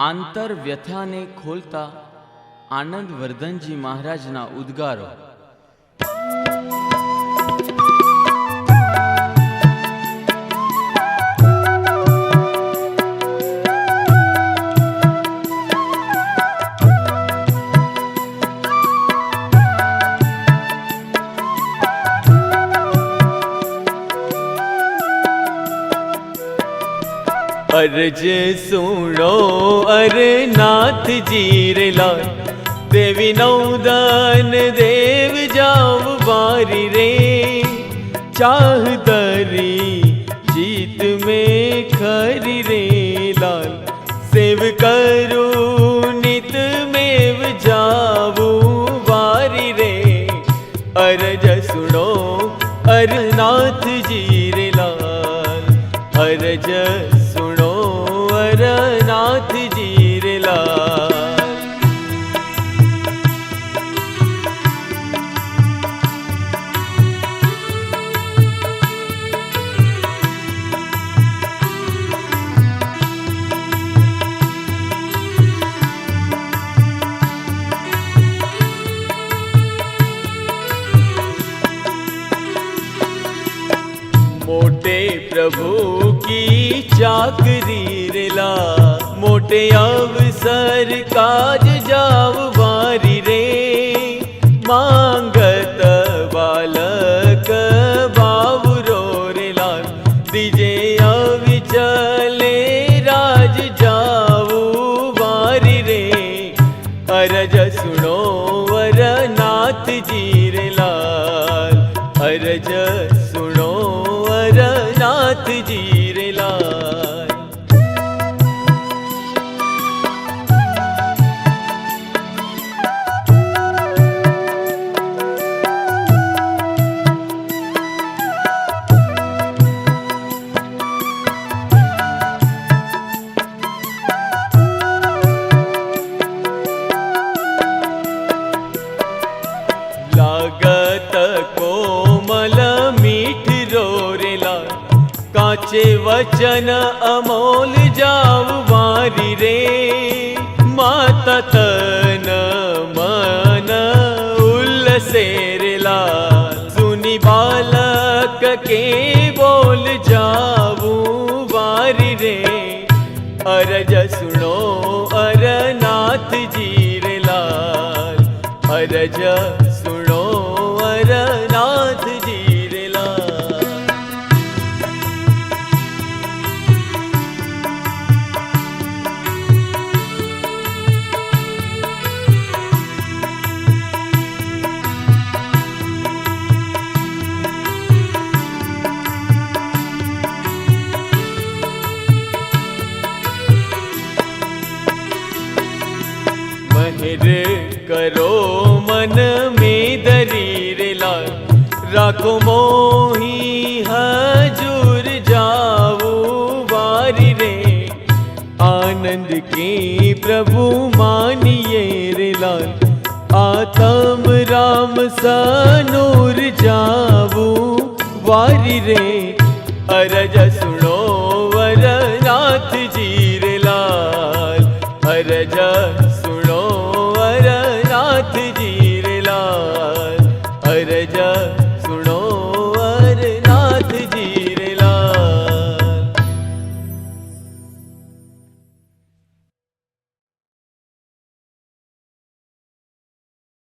આંતર વ્યથાને ખોલતા આનંદ વર્ધનજી મહારાજના ઉદ્ગારો. अर्ज़ सुनो अरे नाथ जीर लाल। देवी नौदान देव जाओ बारी रे। चाह दरी जीत में खरी रे लाल। सेव करू, नित मेव जाऊ बारी रे। अरज सुनो, अरनाथ जीर लाल। अरज मोटे प्रभु की चाकरी रेला। मोटे अवसर काज जाव वारी रे। मांगत बालक बावरो रेला। दिजे अविचले राज जाऊ वारी रे। अरज सुनो वर नाथ जी नाथ जी। काचे वचन अमोल जाव वारी रे। माता तन मन उल्लसेरेला सुनी बालक के बोल जाऊ वारी रे। अरज सुनो अर नाथ जी रे लाल। अरज दरीर करो मन में दरीर ला राखो मोही हजूर जाऊ बारी रे। आनंद की प्रभु मानिए रे लाल। आतम राम सनूर जाऊ वारी रे। अरज सुन যায়